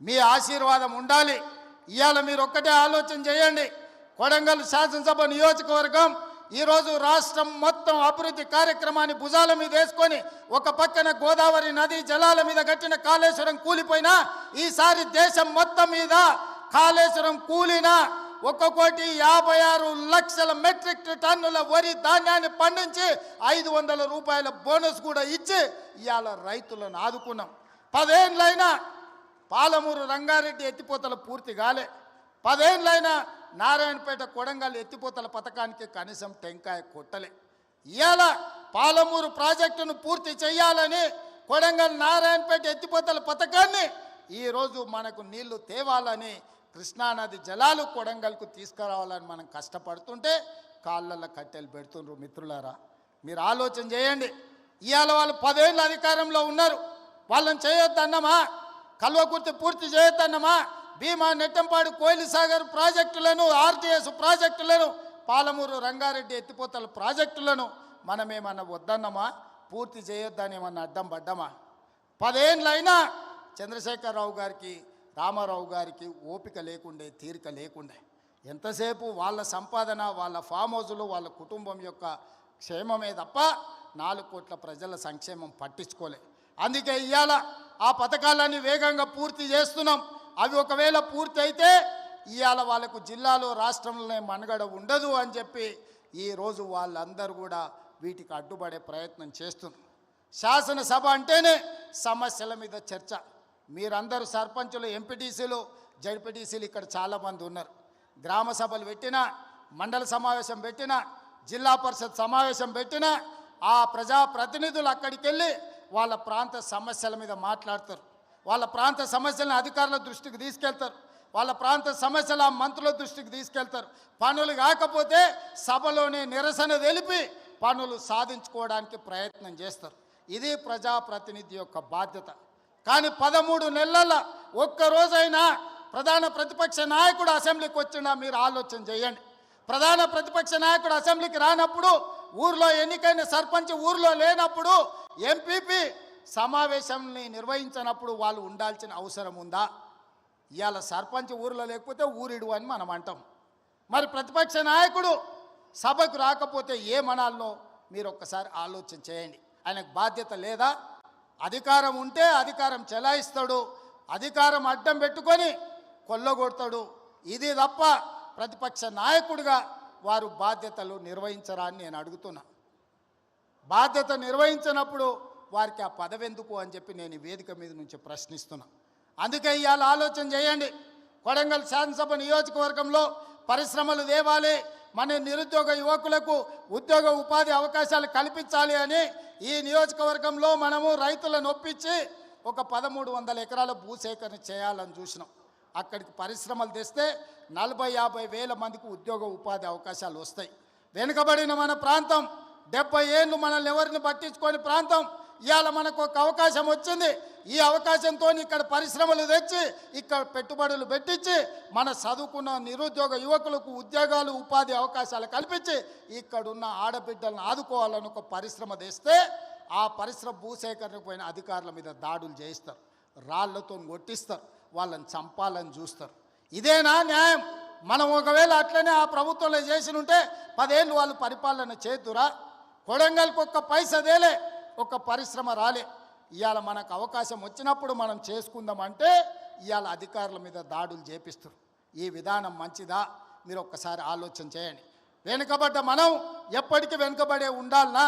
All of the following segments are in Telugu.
మీ ఆశీర్వాదం ఉండాలి. ఇవాళ మీరు ఒక్కటే ఆలోచన చేయండి. కొడంగల్ శాసనసభ నియోజకవర్గం ఈరోజు రాష్ట్రం మొత్తం అభివృద్ధి కార్యక్రమాన్ని భుజాల మీద వేసుకొని ఒక పక్కన గోదావరి నది జలాల మీద కట్టిన కాళేశ్వరం కూలిపోయినా ఈసారి దేశం మొత్తం మీద కాళేశ్వరం కూలినా ఒక కోటి యాభై ఆరు లక్షల మెట్రిక్ టన్నుల వరి ధాన్యాన్ని పండించి ఐదు వందల రూపాయల బోనస్ కూడా ఇచ్చి ఇవాళ రైతులను ఆదుకున్నాం. పదేళ్ళైనా పాలమూరు రంగారెడ్డి ఎత్తిపోతల పూర్తి కాలే. పదేళ్ళైనా నారాయణపేట కొడంగల్ ఎత్తిపోతల పథకానికి కనీసం టెంకాయ కొట్టలే. ఇవాళ పాలమూరు ప్రాజెక్టును పూర్తి చేయాలని కొడంగల్ నారాయణపేట ఎత్తిపోతల పథకాన్ని ఈరోజు మనకు నీళ్ళు తేవాలని కృష్ణానది జలాలు కొడంగల్కు తీసుకురావాలని మనం కష్టపడుతుంటే కాళ్ళల్లో కట్టెలు పెడుతుండ్రు మిత్రులారా. మీరు ఆలోచన చేయండి. ఇవాళ వాళ్ళు పదేళ్ళు అధికారంలో ఉన్నారు. వాళ్ళని చేయొద్దన్నమా? కల్వకుర్తి పూర్తి చేయొద్దన్నమా? భీమా నెట్టంపాడు కోయిలసాగర్ ప్రాజెక్టులను ఆర్టీఎస్ ప్రాజెక్టులను పాలమూరు రంగారెడ్డి ఎత్తిపోతల ప్రాజెక్టులను మనమేమన్నా వద్దన్నమా? పూర్తి చేయొద్దని ఏమన్నా అడ్డం పడ్డమా? పదేళ్ళైనా చంద్రశేఖరరావు గారికి రామారావు గారికి ఓపిక లేకుండే తీరిక లేకుండే. ఎంతసేపు వాళ్ళ సంపాదన వాళ్ళ ఫామ్ హౌజులు వాళ్ళ కుటుంబం యొక్క క్షేమమే తప్ప నాలుగు కోట్ల ప్రజల సంక్షేమం పట్టించుకోలే. అందుకే ఇవాళ ఆ పథకాలన్నీ వేగంగా పూర్తి చేస్తున్నాం. అవి ఒకవేళ పూర్తి అయితే ఇవాళ వాళ్ళకు జిల్లాలో రాష్ట్రంలోనే మనుగడ ఉండదు అని చెప్పి ఈరోజు వాళ్ళందరూ కూడా వీటికి అడ్డుపడే ప్రయత్నం చేస్తున్నారు. శాసనసభ అంటేనే సమస్యల మీద చర్చ. మీరందరూ సర్పంచులు ఎంపీటీసీలు జడ్పీటీసీలు ఇక్కడ చాలామంది ఉన్నారు. గ్రామ సభలు పెట్టినా మండల సమావేశం పెట్టినా జిల్లా పరిషత్ సమావేశం పెట్టినా ఆ ప్రజాప్రతినిధులు అక్కడికి వెళ్ళి వాళ్ళ ప్రాంత సమస్యల మీద మాట్లాడతారు. వాళ్ళ ప్రాంత సమస్యలను అధికారుల దృష్టికి తీసుకెళ్తారు. వాళ్ళ ప్రాంత సమస్యలు ఆ మంత్రుల దృష్టికి తీసుకెళ్తారు. పనులు కాకపోతే సభలోనే నిరసన తెలిపి పనులు సాధించుకోవడానికి ప్రయత్నం చేస్తారు. ఇది ప్రజాప్రతినిధి యొక్క బాధ్యత. కానీ పదమూడు నెలల ఒక్కరోజైనా ప్రధాన ప్రతిపక్ష నాయకుడు అసెంబ్లీకి వచ్చినా మీరు ఆలోచన చేయండి. ప్రధాన ప్రతిపక్ష నాయకుడు అసెంబ్లీకి రానప్పుడు ఊర్లో ఎన్నికైన సర్పంచ్ ఊర్లో లేనప్పుడు ఎంపీపీ సమావేశాన్ని నిర్వహించినప్పుడు వాళ్ళు ఉండాల్సిన అవసరం ఉందా? ఇవాళ సర్పంచ్ ఊర్లో లేకపోతే ఊరిడు అని మనం అంటాం. మరి ప్రతిపక్ష నాయకుడు సభకు రాకపోతే ఏమనాలనో మీరు ఒక్కసారి ఆలోచన చేయండి. ఆయనకు బాధ్యత లేదా? అధికారం ఉంటే అధికారం చెలాయిస్తాడు అధికారం అడ్డం పెట్టుకొని కొల్లగొడతాడు. ఇది తప్ప ప్రతిపక్ష నాయకుడిగా వారు బాధ్యతలు నిర్వహించరా అని నేను అడుగుతున్నా. బాధ్యత నిర్వహించినప్పుడు వారికి ఆ పదవి ఎందుకు అని చెప్పి నేను వేదిక మీద నుంచి ప్రశ్నిస్తున్నా. అందుకే ఇవాళ ఆలోచన చేయండి. కొడంగల్ శాసనసభ నియోజకవర్గంలో పరిశ్రమలు దేవాలి మన నిరుద్యోగ యువకులకు ఉద్యోగ ఉపాధి అవకాశాలు కల్పించాలి అని ఈ నియోజకవర్గంలో మనము రైతులను ఒప్పించి ఒక పదమూడు వందల ఎకరాల భూసేకరణ చేయాలని చూసినాం. అక్కడికి పరిశ్రమలు తెస్తే నలభై యాభై వేల మందికి ఉద్యోగ ఉపాధి అవకాశాలు వస్తాయి. వెనుకబడిన మన ప్రాంతం డెబ్బై ఏళ్ళు మనల్ని ఎవరిని పట్టించుకొని ప్రాంతం ఇవాళ మనకు ఒక అవకాశం వచ్చింది. ఈ అవకాశంతో ఇక్కడ పరిశ్రమలు తెచ్చి ఇక్కడ పెట్టుబడులు పెట్టించి మన చదువుకున్న నిరుద్యోగ యువకులకు ఉద్యోగాలు ఉపాధి అవకాశాలు కల్పించి ఇక్కడున్న ఆడబిడ్డలను ఆదుకోవాలని ఒక పరిశ్రమ తెస్తే ఆ పరిశ్రమ భూసేకరణకు పోయిన అధికారుల మీద దాడులు చేయిస్తారు. రాళ్ళతో కొట్టిస్తారు. వాళ్ళని చంపాలని చూస్తారు. ఇదేనా న్యాయం? మనం ఒకవేళ అట్లనే ఆ ప్రభుత్వంలో చేసి ఉంటే పదేళ్ళు వాళ్ళు పరిపాలన చేతురా కొడంగల్కి ఒక్క పైసదేలే ఒక పరిశ్రమ రాలే. ఇవాళ మనకు అవకాశం వచ్చినప్పుడు మనం చేసుకుందామంటే ఇవాళ అధికారుల మీద దాడులు చేపిస్తారు. ఈ విధానం మంచిదా? మీరు ఒక్కసారి ఆలోచన చేయండి. వెనుకబడ్డ మనం ఎప్పటికీ వెనుకబడే ఉండాలనా?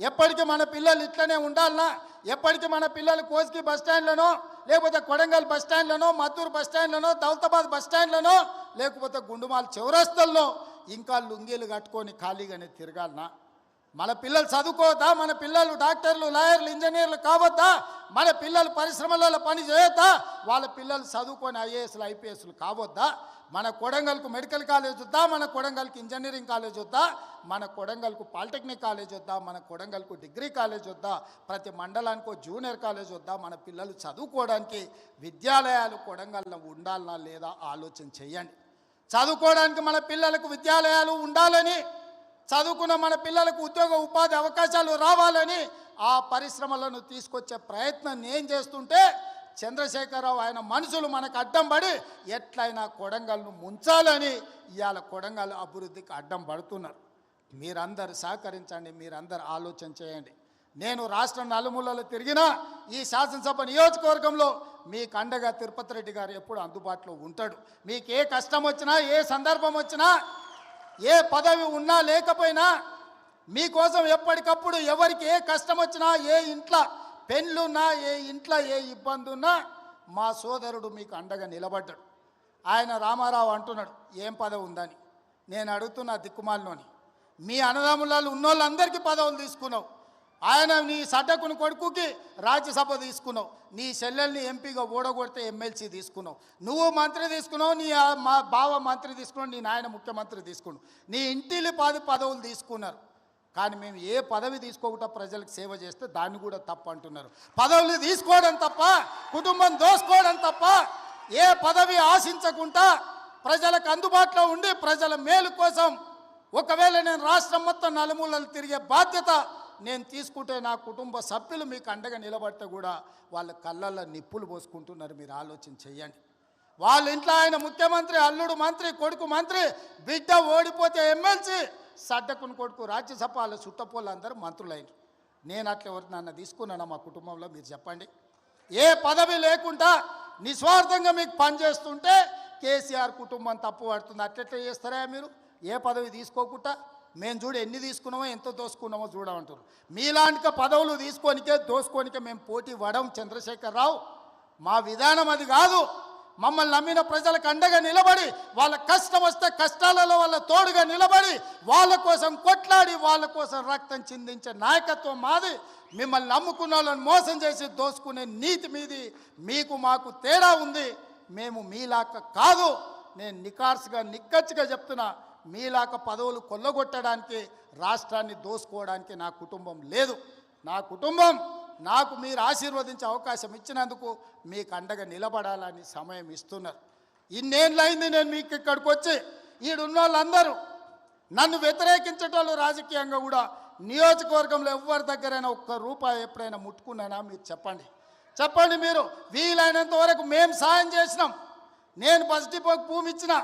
ఎప్పటికీ మన పిల్లలు ఇట్లనే ఉండాలనా? ఎప్పటికీ మన పిల్లలు కోసికి బస్టాండ్లోనో లేకపోతే కొడంగల్ బస్ స్టాండ్లోనో మద్దూరు బస్ స్టాండ్లనో దౌలతాబాద్ బస్ స్టాండ్లనో లేకపోతే గుండుమాల చౌరస్తల్లో ఇంకా లుంగీలు కట్టుకొని ఖాళీగానే తిరగాలనా? మన పిల్లలు చదువుకోవద్దా? మన పిల్లలు డాక్టర్లు లాయర్లు ఇంజనీర్లు కావద్దా? మన పిల్లలు పరిశ్రమలలో పని చేయొద్దా? వాళ్ళ పిల్లలు చదువుకొని ఐఏఎస్లు ఐపీఎస్లు కావద్దా? మన కొడంగల్కు మెడికల్ కాలేజ్ వద్దా? మన కొడంగల్కి ఇంజనీరింగ్ కాలేజ్ వద్దా? మన కొడంగల్కు పాలిటెక్నిక్ కాలేజ్ వద్దా? మన కొడంగల్కు డిగ్రీ కాలేజ్ వద్దా? ప్రతి మండలానికి జూనియర్ కాలేజ్ వద్దా? మన పిల్లలు చదువుకోవడానికి విద్యాలయాలు కొడంగల్లో ఉండాలనా లేదా ఆలోచన చేయండి. చదువుకోవడానికి మన పిల్లలకు విద్యాలయాలు ఉండాలని చదువుకున్న మన పిల్లలకు ఉద్యోగ ఉపాధి అవకాశాలు రావాలని ఆ పరిశ్రమలను తీసుకొచ్చే ప్రయత్నం నేను చేస్తుంటే చంద్రశేఖరరావు ఆయన మనుషులు మనకు అడ్డం పడి ఎట్లయినా కొడంగల్ను ముంచాలని ఇవాళ కొడంగల్ అభివృద్ధికి అడ్డం పడుతున్నారు. మీరందరు సహకరించండి మీరందరు ఆలోచన చేయండి. నేను రాష్ట్రం నలుమూలలో తిరిగినా ఈ శాసనసభ నియోజకవర్గంలో మీకు అండగా తిరుపతి రెడ్డి గారు ఎప్పుడు అందుబాటులో ఉంటాడు. మీకు ఏ కష్టం వచ్చినా ఏ సందర్భం వచ్చినా ఏ పదవి ఉన్నా లేకపోయినా మీకోసం ఎప్పటికప్పుడు ఎవరికి ఏ కష్టం వచ్చినా ఏ ఇంట్లో పెళ్ళున్నా ఏ ఇంట్లో ఏ ఇబ్బంది ఉన్నా మా సోదరుడు మీకు అండగా నిలబడ్డాడు. ఆయన రామారావు అంటున్నాడు ఏం పదవి ఉందని? నేను అడుగుతున్నా దిక్కుమాలలోని మీ అన్నదమ్ములాలు ఉన్నోళ్ళందరికీ పదవులు తీసుకున్నావు. ఆయన నీ సడ్డకుని కొడుకుకి రాజ్యసభ తీసుకున్నావు. నీ చెల్లెల్ని ఎంపీగా ఓడగొడితే ఎమ్మెల్సీ తీసుకున్నావు. నువ్వు మంత్రి తీసుకున్నావు నీ మా బావ మంత్రి తీసుకున్నావు నీ నాయన ముఖ్యమంత్రి తీసుకున్నావు. నీ ఇంటిలి పది పదవులు తీసుకున్నారు. కానీ మేము ఏ పదవి తీసుకోకుండా ప్రజలకు సేవ చేస్తే దాన్ని కూడా తప్పు అంటున్నారు పదవులు తీసుకోవడం తప్ప కుటుంబం దోసుకోవడం తప్ప ఏ పదవి ఆశించకుండా ప్రజలకు అందుబాటులో ఉండి ప్రజల మేలు కోసం ఒకవేళ నేను రాష్ట్రం మొత్తం నలుమూలలు తిరిగే బాధ్యత నేను తీసుకుంటే నా కుటుంబ సభ్యులు మీకు అండగా నిలబడితే కూడా వాళ్ళ కళ్ళల్లో నిప్పులు పోసుకుంటున్నారు. మీరు ఆలోచన చెయ్యండి. వాళ్ళ ఇంట్లో ఆయన ముఖ్యమంత్రి అల్లుడు మంత్రి కొడుకు మంత్రి బిడ్డ ఓడిపోతే ఎమ్మెల్సీ సడ్డకుని కొడుకు రాజ్యసభ వాళ్ళ చుట్టపోళ్ళు అందరూ మంత్రులైన నేను అట్లా ఎవరు నన్ను తీసుకున్నాను మా కుటుంబంలో మీరు చెప్పండి. ఏ పదవి లేకుండా నిస్వార్థంగా మీకు పనిచేస్తుంటే కేసీఆర్ కుటుంబం తప్పు పడుతుంది అట్లెట్లా చేస్తారా మీరు? ఏ పదవి తీసుకోకుండా? మేము చూడు ఎన్ని తీసుకున్నామో ఎంత దోసుకున్నామో చూడమంటారు మీలాంటి పదవులు తీసుకోనికే దోసుకోనికే మేము పోటీ పడం చంద్రశేఖరరావు. మా విధానం అది కాదు. మమ్మల్ని నమ్మిన ప్రజలకు అండగా నిలబడి వాళ్ళ కష్టం వస్తే కష్టాలలో వాళ్ళ తోడుగా నిలబడి వాళ్ళ కోసం కొట్లాడి వాళ్ళ కోసం రక్తం చిందించే నాయకత్వం మాది. మిమ్మల్ని నమ్ముకున్న వాళ్ళని మోసం చేసి దోసుకునే నీతి మీది. మీకు మాకు తేడా ఉంది. మేము మీలాక కాదు. నేను నికార్స్గా నిక్కచ్చిగా చెప్తున్నా. మీలాక పదవులు కొల్లగొట్టడానికి రాష్ట్రాన్ని దోసుకోవడానికి నా కుటుంబం లేదు. నా కుటుంబం నాకు మీరు ఆశీర్వదించే అవకాశం ఇచ్చినందుకు మీకు అండగా నిలబడాలని సమయం ఇస్తున్నారు. ఇన్నేళ్ళైంది నేను మీకు ఇక్కడికి వచ్చి ఈడున్న వాళ్ళందరూ నన్ను వ్యతిరేకించటోళ్ళు రాజకీయంగా కూడా నియోజకవర్గంలో ఎవరి దగ్గరైనా ఒక్క రూపాయి ఎప్పుడైనా ముట్టుకున్నానా మీరు చెప్పండి. చెప్పండి మీరు వీలైనంత వరకు మేము సాయం చేసినాం. నేను బస్ డిపోకి భూమి ఇచ్చిన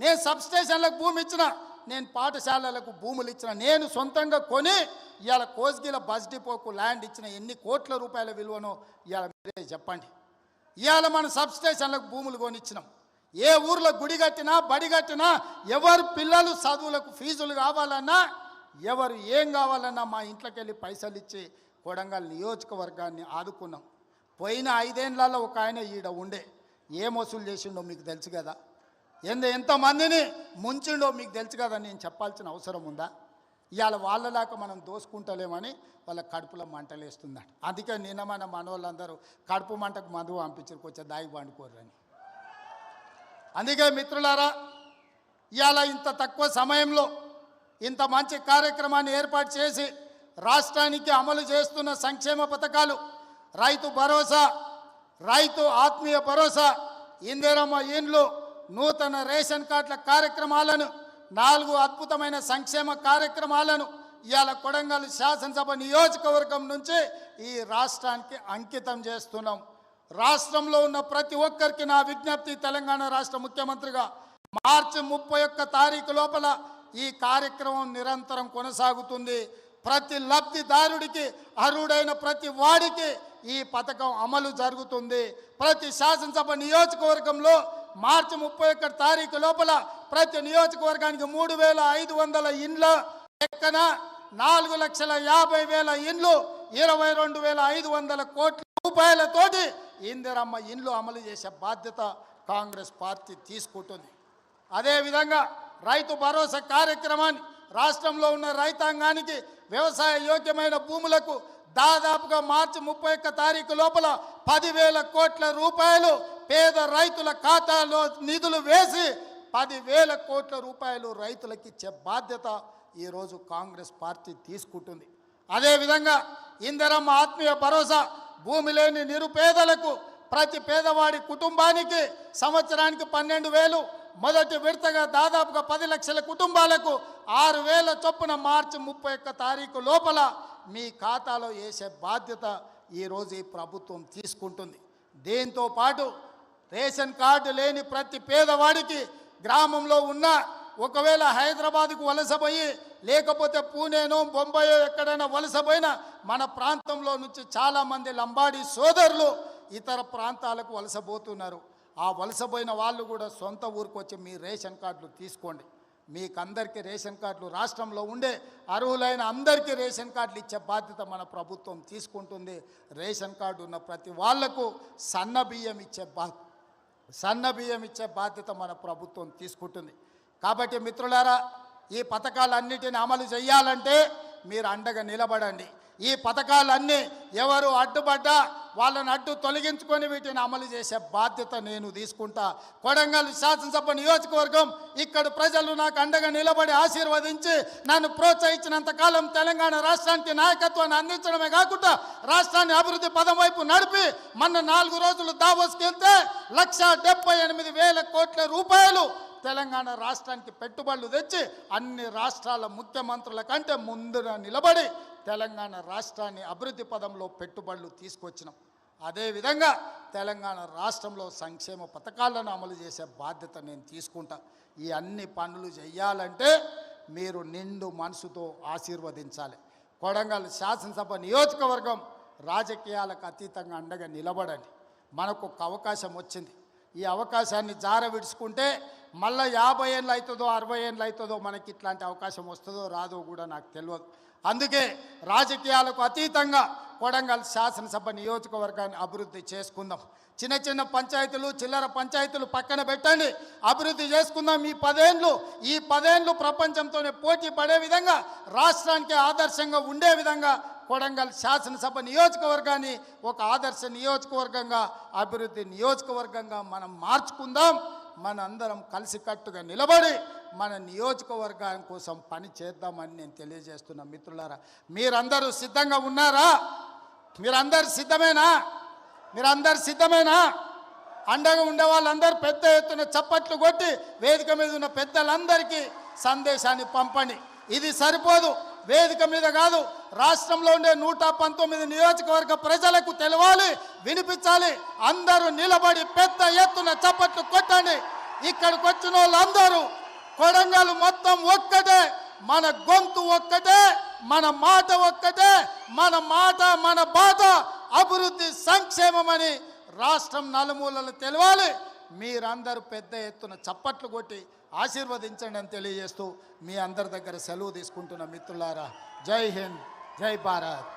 నేను సబ్ స్టేషన్లకు భూమి ఇచ్చిన నేను పాఠశాలలకు భూములు ఇచ్చిన నేను సొంతంగా కొని ఇవాళ కోస్గిల బస్ డిపోకు ల్యాండ్ ఇచ్చిన ఎన్ని కోట్ల రూపాయల విలువనో ఇవాళ మీరే చెప్పండి. ఇవాళ మన సబ్ స్టేషన్లకు భూములు కొనిచ్చినాం. ఏ ఊర్లో గుడి కట్టినా బడి కట్టినా ఎవరు పిల్లలు చదువులకు ఫీజులు కావాలన్నా ఎవరు ఏం కావాలన్నా మా ఇంట్లోకి వెళ్ళి పైసలు ఇచ్చి కొడంగల్ నియోజకవర్గాన్ని ఆదుకున్నాం. పోయిన ఐదేళ్ళలో ఒక ఆయన ఈడ ఉండే. ఏం వసూలు చేసిండో మీకు తెలుసు కదా. ఎంత ఎంతమందిని ముంచిండో మీకు తెలుసు కదా నేను చెప్పాల్సిన అవసరం ఉందా? ఇవాళ వాళ్ళలాగా మనం దోసుకుంటలేమని వాళ్ళ కడుపులో మంటలేస్తుందంట. అందుకే నిన్న మన మనవాళ్ళందరూ కడుపు మంటకు మందు పంపించారు కొంచెం దాగి పండుకోరని అందుకే మిత్రులారా ఇవాళ ఇంత తక్కువ సమయంలో ఇంత మంచి కార్యక్రమాన్ని ఏర్పాటు చేసి రాష్ట్రానికి అమలు చేస్తున్న సంక్షేమ పథకాలు రైతు భరోసా రైతు ఆత్మీయ భరోసా ఇందిరమ్మ ఇండ్లు నూతన రేషన్ కార్డుల కార్యక్రమాలను నాలుగు అద్భుతమైన సంక్షేమ కార్యక్రమాలను ఇవాళ కొడంగల్ శాసనసభ నియోజకవర్గం నుంచి ఈ రాష్ట్రానికి అంకితం చేస్తున్నాం. రాష్ట్రంలో ఉన్న ప్రతి ఒక్కరికి నా విజ్ఞప్తి తెలంగాణ రాష్ట్ర ముఖ్యమంత్రిగా మార్చి ముప్పై ఒక్క తారీఖు లోపల ఈ కార్యక్రమం నిరంతరం కొనసాగుతుంది. ప్రతి లబ్ధిదారుడికి అర్హుడైన ప్రతి వాడికి ఈ పథకం అమలు జరుగుతుంది. ప్రతి శాసనసభ నియోజకవర్గంలో మార్చి ముప్పై ఒక్క తారీఖు లోపల ప్రతి నియోజకవర్గానికి మూడు వేల ఐదు వందల ఇండ్ల లెక్కన నాలుగు లక్షల యాభై వేల ఇండ్లు ఇరవై రెండు వేల ఐదు వందల కోట్ల రూపాయలతోటి ఇందిరమ్మ ఇండ్లు అమలు చేసే బాధ్యత కాంగ్రెస్ పార్టీ తీసుకుంటుంది. అదేవిధంగా రైతు భరోసా కార్యక్రమాన్ని రాష్ట్రంలో ఉన్న రైతాంగానికి వ్యవసాయ యోగ్యమైన భూములకు దాదాపుగా మార్చి ముప్పై ఒక్క తారీఖు లోపల పదివేల కోట్ల రూపాయలు పేద రైతుల ఖాతాలో నిధులు వేసి పదివేల కోట్ల రూపాయలు రైతులకు ఇచ్చే బాధ్యత ఈరోజు కాంగ్రెస్ పార్టీ తీసుకుంటుంది. అదేవిధంగా ఇందరమ్మ ఆత్మీయ భరోసా భూమి లేని నిరుపేదలకు ప్రతి పేదవాడి కుటుంబానికి సంవత్సరానికి పన్నెండు వేలు మొదటి విడతగా దాదాపుగా పది లక్షల కుటుంబాలకు ఆరు వేల చొప్పున మార్చి ముప్పై ఒక్క తారీఖు లోపల మీ ఖాతాలో వేసే బాధ్యత ఈరోజు ఈ ప్రభుత్వం తీసుకుంటుంది. దీంతో పాటు రేషన్ కార్డు లేని ప్రతి పేదవాడికి గ్రామంలో ఉన్న ఒకవేళ హైదరాబాద్కు వలసపోయి లేకపోతే పూణేనో బొంబాయో ఎక్కడైనా వలసపోయినా మన ప్రాంతంలో నుంచి చాలామంది లంబాడి సోదరులు ఇతర ప్రాంతాలకు వలసపోతున్నారు ఆ వలసపోయిన వాళ్ళు కూడా సొంత ఊరికి వచ్చి మీ రేషన్ కార్డులు తీసుకోండి. మీకు అందరికీ రేషన్ కార్డులు రాష్ట్రంలో ఉండే అర్హులైన అందరికీ రేషన్ కార్డులు ఇచ్చే బాధ్యత మన ప్రభుత్వం తీసుకుంటుంది. రేషన్ కార్డు ఉన్న ప్రతి వాళ్ళకు సన్న బియ్యం ఇచ్చే బా సన్న బియ్యం ఇచ్చే బాధ్యత మన ప్రభుత్వం తీసుకుంటుంది. కాబట్టి మిత్రులారా ఈ పథకాలన్నిటిని అమలు చేయాలంటే మీరు అండగా నిలబడండి. ఈ పథకాలన్నీ ఎవరు అడ్డుపడ్డా వాళ్ళని అడ్డు తొలగించుకొని వీటిని అమలు చేసే బాధ్యత నేను తీసుకుంటా. కొడంగల్ శాసనసభ నియోజకవర్గం ఇక్కడ ప్రజలు నాకు అండగా నిలబడి ఆశీర్వదించి నన్ను ప్రోత్సహించినంత కాలం తెలంగాణ రాష్ట్రానికి నాయకత్వాన్ని అందించడమే కాకుండా రాష్ట్రాన్ని అభివృద్ధి పదం వైపు నడిపి మొన్న నాలుగు రోజులు దావోస్కి వెళ్తే లక్ష డెబ్బై ఎనిమిది వేల కోట్ల రూపాయలు తెలంగాణ రాష్ట్రానికి పెట్టుబడులు తెచ్చి అన్ని రాష్ట్రాల ముఖ్యమంత్రుల కంటే ముందున నిలబడి తెలంగాణ రాష్ట్రాన్ని అభివృద్ధి పదంలో పెట్టుబడులు తీసుకొచ్చినాం. అదేవిధంగా తెలంగాణ రాష్ట్రంలో సంక్షేమ పథకాలను అమలు చేసే బాధ్యత నేను తీసుకుంటా. ఈ అన్ని పనులు చేయాలంటే మీరు నిండు మనసుతో ఆశీర్వదించాలి. కొడంగల్ శాసనసభ నియోజకవర్గం రాజకీయాలకు అతీతంగా అండగా నిలబడండి. మనకు ఒక అవకాశం వచ్చింది. ఈ అవకాశాన్ని జార విడుచుకుంటే మళ్ళీ యాభై ఏళ్ళు అవుతుందో అరవై ఏళ్ళు అవుతుందో మనకి ఇట్లాంటి అవకాశం వస్తుందో రాదో కూడా నాకు తెలియదు. అందుకే రాజకీయాలకు అతీతంగా కొడంగల్ శాసనసభ నియోజకవర్గాన్ని అభివృద్ధి చేసుకుందాం. చిన్న చిన్న పంచాయతీలు చిల్లర పంచాయతీలు పక్కన పెట్టండి. అభివృద్ధి చేసుకుందాం. ఈ పదేండ్లు ఈ పదేళ్ళు ప్రపంచంతోనే పోటీ పడే విధంగా రాష్ట్రానికి ఆదర్శంగా ఉండే విధంగా కొడంగల్ శాసనసభ నియోజకవర్గాన్ని ఒక ఆదర్శ నియోజకవర్గంగా అభివృద్ధి నియోజకవర్గంగా మనం మార్చుకుందాం. మనందరం కలిసికట్టుగా నిలబడి మన నియోజకవర్గం కోసం పని చేద్దామని నేను తెలియజేస్తున్నా మిత్రులారా మీరందరూ సిద్ధంగా ఉన్నారా? మీరందరు సిద్ధమేనా? మీరందరు సిద్ధమేనా? అండగా ఉండే వాళ్ళందరూ పెద్ద ఎత్తున చప్పట్లు కొట్టి వేదిక మీద ఉన్న పెద్దలందరికీ సందేశాన్ని పంపండి. ఇది సరిపోదు. వేదిక మీద కాదు రాష్ట్రంలో ఉండే నూట పంతొమ్మిది నియోజకవర్గ ప్రజలకు తెలవాలి వినిపించాలి అందరూ నిలబడి పెద్ద ఎత్తున చప్పట్లు కొట్టండి. ఇక్కడికి వచ్చిన వాళ్ళందరూ కొడంగల్ మొత్తం ఒక్కటే మన గొంతు ఒక్కటే మన మాట ఒక్కటే మన మాట మన బాధ అభివృద్ధి సంక్షేమమని రాష్ట్రం నలుమూలలు తెలవాలి. మీరందరూ పెద్ద ఎత్తున చప్పట్లు కొట్టి ఆశీర్వదించండి అని తెలియజేస్తూ మీ అందరి దగ్గర సెలవు తీసుకుంటున్న మిత్రులారా జై హింద్ జై భారత్.